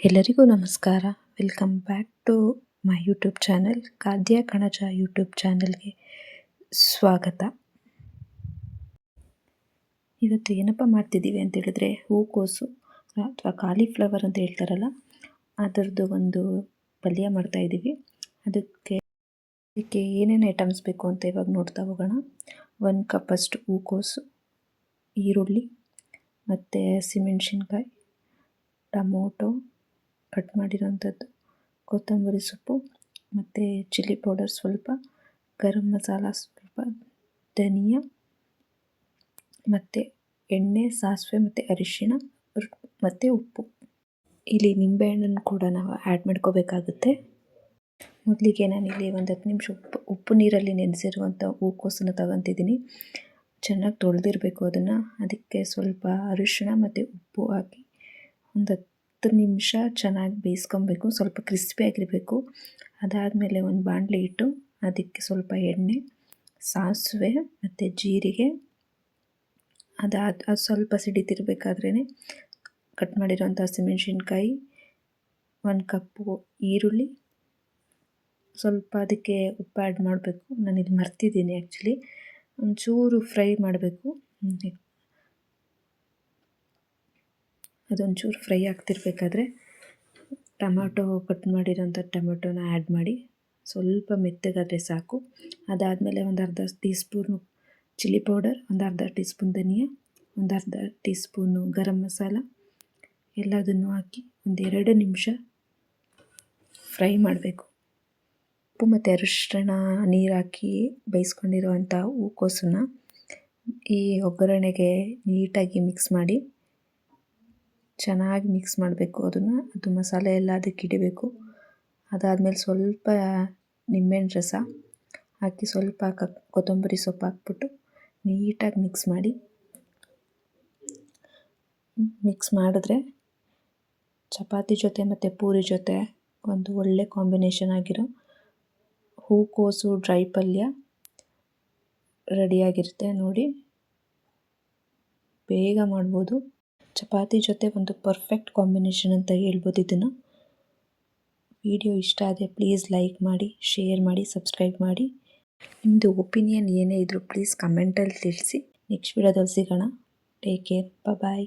ಎಲ್ಲರಿಗೂ ನಮಸ್ಕಾರ. Welcome back to my YouTube channel Khadya Kanaja YouTube ಚಾನೆಲ್ಗೆ ಸ್ವಾಗತ. ಇವತ್ತು ಏನಪ್ಪ ಮಾಡ್ತಿದ್ದೀವಿ ಅಂತ ಹೇಳಿದ್ರೆ ಹೂಕೋಸು ಅಥವಾ ಕಾಲಿಫ್ಲವರ್ ಅಂತ ಹೇಳ್ತಾರಲ್ಲ, ಅದರದ್ದು ಒಂದು ಪಲ್ಯ ಮಾಡ್ತಾ ಇದ್ದೀವಿ. ಅದಕ್ಕೆ ಅದಕ್ಕೆ ಏನೇನು ಐಟಮ್ಸ್ ಬೇಕು ಅಂತ ಇವಾಗ ನೋಡ್ತಾ ಹೋಗೋಣ. ಒಂದು ಕಪ್ಪಷ್ಟು ಹೂಕೋಸು, ಈರುಳ್ಳಿ, ಮತ್ತು ಹಸಿಮೆಣ್ಸಿನ್ಕಾಯಿ, ಟಮೋಟೊ ಕಟ್ ಮಾಡಿರೋಂಥದ್ದು ಕೊತ್ತಂಬರಿ ಸೊಪ್ಪು, ಮತ್ತು ಚಿಲ್ಲಿ ಪೌಡರ್ ಸ್ವಲ್ಪ, ಗರಂ ಮಸಾಲ ಸ್ವಲ್ಪ, ಧನಿಯಾ, ಮತ್ತು ಎಣ್ಣೆ, ಸಾಸಿವೆ, ಮತ್ತು ಅರಿಶಿಣ ಮತ್ತು ಉಪ್ಪು. ಇಲ್ಲಿ ನಿಂಬೆಹಣ್ಣನ್ನು ಕೂಡ ನಾವು ಆ್ಯಡ್ ಮಾಡ್ಕೋಬೇಕಾಗುತ್ತೆ. ಮೊದಲಿಗೆ ನಾನು ಇಲ್ಲಿ ಒಂದು ಹತ್ತು ನಿಮಿಷ ಉಪ್ಪು ಉಪ್ಪು ನೀರಲ್ಲಿ ನೆನೆಸಿರುವಂಥ ಹೂಕೋಸನ್ನು ತಗೊತಿದ್ದೀನಿ. ಚೆನ್ನಾಗಿ ತೊಳೆದಿರಬೇಕು ಅದನ್ನು. ಅದಕ್ಕೆ ಸ್ವಲ್ಪ ಅರಿಶಿಣ ಮತ್ತು ಉಪ್ಪು ಹಾಕಿ ಒಂದು ಹತ್ತು ನಿಮಿಷ ಚೆನ್ನಾಗಿ ಬೇಯಿಸ್ಕೊಬೇಕು, ಸ್ವಲ್ಪ ಕ್ರಿಸ್ಪಿಯಾಗಿರಬೇಕು ಅದಾದಮೇಲೆ ಒಂದು ಬಾಣಲೆ ಇಟ್ಟು ಅದಕ್ಕೆ ಸ್ವಲ್ಪ ಎಣ್ಣೆ, ಸಾಸಿವೆ ಮತ್ತು ಜೀರಿಗೆ. ಅದಾದ, ಅದು ಸ್ವಲ್ಪ ಸಿಡಿತಿರ್ಬೇಕಾದ್ರೇ ಕಟ್ ಮಾಡಿರೋಂಥ ಹಸಿಮೆಣ್ಸಿನ್ಕಾಯಿ ಒಂದು ಕಪ್ಪು ಈರುಳ್ಳಿ. ಸ್ವಲ್ಪ ಅದಕ್ಕೆ ಉಪ್ಪು ಆ್ಯಡ್ ಮಾಡಬೇಕು. ನಾನು ಇದು ಮರ್ತಿದ್ದೀನಿ ಆ್ಯಕ್ಚುಲಿ ಒಂಚೂರು ಫ್ರೈ ಮಾಡಬೇಕು. ಅದೊಂಚೂರು ಫ್ರೈ ಆಗ್ತಿರ್ಬೇಕಾದ್ರೆ ಟೊಮ್ಯಾಟೊ ಕಟ್ ಮಾಡಿರೋಂಥ ಟೊಮೆಟೊನ ಆ್ಯಡ್ ಮಾಡಿ ಸ್ವಲ್ಪ ಮೆತ್ತಗಾದರೆ ಸಾಕು. ಅದಾದಮೇಲೆ ಒಂದು ಅರ್ಧ ಟೀ ಸ್ಪೂನು ಚಿಲ್ಲಿ ಪೌಡರ್, ಒಂದು ಅರ್ಧ ಟೀ ಸ್ಪೂನ್ ಧನಿಯಾ, ಒಂದು ಅರ್ಧ ಟೀ ಸ್ಪೂನು ಗರಂ ಮಸಾಲ, ಎಲ್ಲದನ್ನು ಹಾಕಿ ಒಂದು ಎರಡು ನಿಮಿಷ ಫ್ರೈ ಮಾಡಬೇಕು. ಉಪ್ಪು ಮತ್ತು ಅರಿಶಿಣ, ನೀರು ಹಾಕಿ ಬೇಯಿಸ್ಕೊಂಡಿರುವಂಥ ಹೂಕೋಸನ್ನ ಈ ಒಗ್ಗರಣೆಗೆ ನೀಟಾಗಿ ಮಿಕ್ಸ್ ಮಾಡಿ ಚೆನ್ನಾಗಿ ಮಿಕ್ಸ್ ಮಾಡಬೇಕು ಅದನ್ನು. ಅದು ಮಸಾಲೆ ಎಲ್ಲ ಅದಕ್ಕೆ ಹಿಡಿಬೇಕು ಅದಾದಮೇಲೆ ಸ್ವಲ್ಪ ನಿಂಬೆಹಣ್ಣು ರಸ ಹಾಕಿ ಸ್ವಲ್ಪ ಕೊತ್ತಂಬರಿ ಸೊಪ್ಪು ಹಾಕ್ಬಿಟ್ಟು ನೀಟಾಗಿ ಮಿಕ್ಸ್ ಮಾಡಿ. ಮಿಕ್ಸ್ ಮಾಡಿದ್ರೆ ಚಪಾತಿ ಜೊತೆ ಮತ್ತು ಪೂರಿ ಜೊತೆ ಒಂದು ಒಳ್ಳೆ ಕಾಂಬಿನೇಷನ್ ಆಗಿರೋ ಹೂಕೋಸು ಡ್ರೈ ಪಲ್ಯ ರೆಡಿಯಾಗಿರುತ್ತೆ ನೋಡಿ ಬೇಗ ಮಾಡ್ಬೋದು. ಚಪಾತಿ ಜೊತೆ ಒಂದು ಪರ್ಫೆಕ್ಟ್ ಕಾಂಬಿನೇಷನ್ ಅಂತ ಹೇಳ್ಬೋದು ಇದನ್ನು. ವಿಡಿಯೋ ಇಷ್ಟ ಆದರೆ ಪ್ಲೀಸ್ ಲೈಕ್ ಮಾಡಿ ಶೇರ್ ಮಾಡಿ ಸಬ್ಸ್ಕ್ರೈಬ್ ಮಾಡಿ. ನಿಮ್ಮದು ಒಪಿನಿಯನ್ ಏನೇ ಇದ್ದರೂ ಪ್ಲೀಸ್ ಕಮೆಂಟಲ್ಲಿ ತಿಳಿಸಿ. ನೆಕ್ಸ್ಟ್ ವಿಡಿಯೋದಲ್ಲಿ ಸಿಗೋಣ. Take care bye